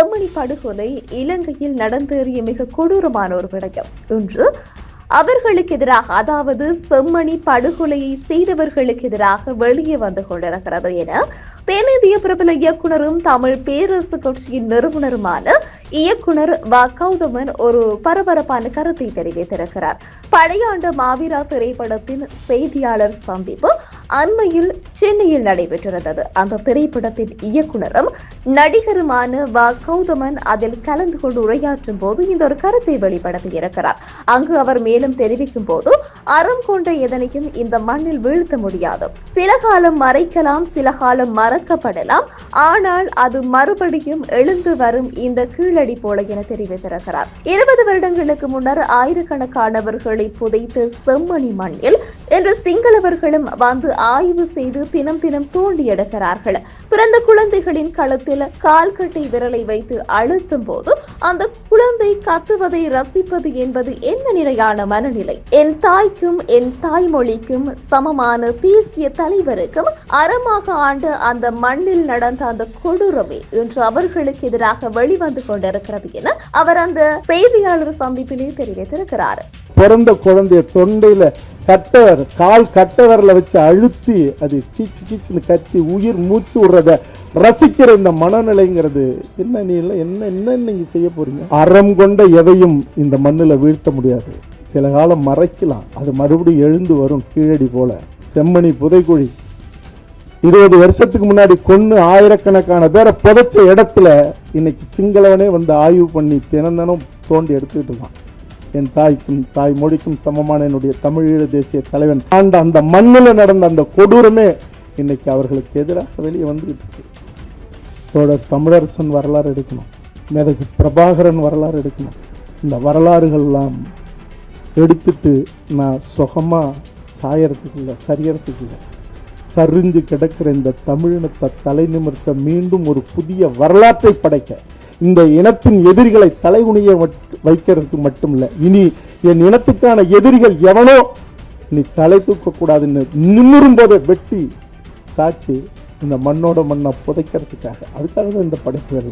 செம்மணி படுகொலை இலங்கையில் நடந்தேறிய மிக கொடூரமான ஒரு விடயம். இன்று அவர்களுக்கு எதிராக அதாவது செம்மணி படுகொலையை செய்தவர்களுக்கு எதிராக வெளியே வந்து கொண்டிருக்கிறது என தென்னிந்திய பிரபல இயக்குனரும் தமிழ் பேரரசு கட்சியின் நிறுவனருமான இயக்குனர் வ. கௌதமன் ஒரு பரபரப்பான கருத்தை தெரிவித்திருக்கிறார். பழையாண்டு மாவீரா திரைப்படத்தின் செய்தியாளர் சந்திப்பு அண்மையில் சென்னையில் நடைபெற்றிருந்தது. அந்த திரைப்படத்தின் இயக்குனரும் நடிகருமான வ. கௌதமன் அதில் கலந்து கொண்டு உரையாற்றும் போது இந்த ஒரு கருத்தை வெளிப்படுத்தியிருக்கிறார் அங்கு அவர் மேலும் தெரிவிக்கும் போது அறம் கொண்ட எதனையும் இந்த மண்ணில் வீழ்த்த முடியாது. சில காலம் மறைக்கலாம் சில காலம் மறக்கப்படலாம். ஆனால் அது மறுபடியும் எழுந்து வரும் இந்த கீழடி போல என தெரிவித்திருக்கிறார். இருபது வருடங்களுக்கு முன்னர் ஆயிரக்கணக்கானவர்களை புதைத்து செம்மணி மண்ணில் என்று சிங்களவர்களும் வந்து ஆய்வு செய்து தினம் தினம் தோண்டி எடுக்கிறார்கள் பிறந்த குழந்தைகளின் களத்தில் கால்கட்டை விரலை வைத்து அழுத்தும் போது அந்த குழந்தை கத்துவதை ரசிப்பது என்பது என்ன நிலையான மனநிலை? என் தாய்க்கும் என் தாய்மொழிக்கும் சமமான தேசிய தலைவருக்கும் அறமாக ஆண்டு அந்த மண்ணில் நடந்த அந்த கொடூரமே இன்று அவர்களுக்கு எதிராக வெளிவந்து கொண்டிருக்கிறது என அவர் அந்த செய்தியாளர் சந்திப்பிலே தெரிவித்திருக்கிறார். பிறந்த குழந்தைய தொண்டையில கட்டவர் கால் கட்டவரில் வச்சு அழுத்தி அது கீச்சு கீச்சுன்னு கத்தி உயிர் மூச்சு விடுறத ரசிக்கிற இந்த மனநிலைங்கிறது. என்ன நீ இல்லை என்ன என்ன நீங்கள் செய்ய போறீங்க? அறம் கொண்ட எதையும் இந்த மண்ணில் வீழ்த்த முடியாது. சில காலம் மறைக்கலாம். அது மறுபடியும் எழுந்து வரும் கீழடி போல. செம்மணி புதைக்குழி இருபது வருஷத்துக்கு முன்னாடி கொன்று ஆயிரக்கணக்கான பேரை புதைச்ச இடத்துல இன்னைக்கு சிங்களவனே வந்து ஆய்வு பண்ணி தினம் தினம் தோண்டி எடுத்துக்கிட்டு இருக்கான். என் தாய்க்கும் தாய் மொழிக்கும் சமமான என்னுடைய தமிழீழ தேசிய தலைவன் ஆண்ட அந்த மண்ணில் நடந்த அந்த கொடூரமே இன்னைக்கு அவர்களுக்கு எதிராக வெளியே வந்துகிட்டு இருக்கு. தோழர் தமிழரசன் வரலாறு எடுக்கணும். மேதகு பிரபாகரன் வரலாறு எடுக்கணும். இந்த வரலாறுகள்லாம் எடுத்துட்டு நான் சுகமாக சாயறதுக்கு இல்லை சரியறதுக்கு இல்லை. சரிஞ்சு கிடக்கிற இந்த தமிழினத்தை தலை நிமிர்த்த மீண்டும் ஒரு புதிய வரலாற்றை படைக்க இந்த இனத்தின் எதிரிகளை தலைகுனிய வைக்கிறதுக்கு மட்டும் இல்லை இனி என் இனத்துக்கான எதிரிகள் எவனோ நீ தலை தூக்கக்கூடாதுன்னு நிமிரும்போதை வெட்டி சாட்சி இந்த மண்ணோட மண்ணை புதைக்கிறதுக்காக. அதுக்காக தான் இந்த படைப்புகள்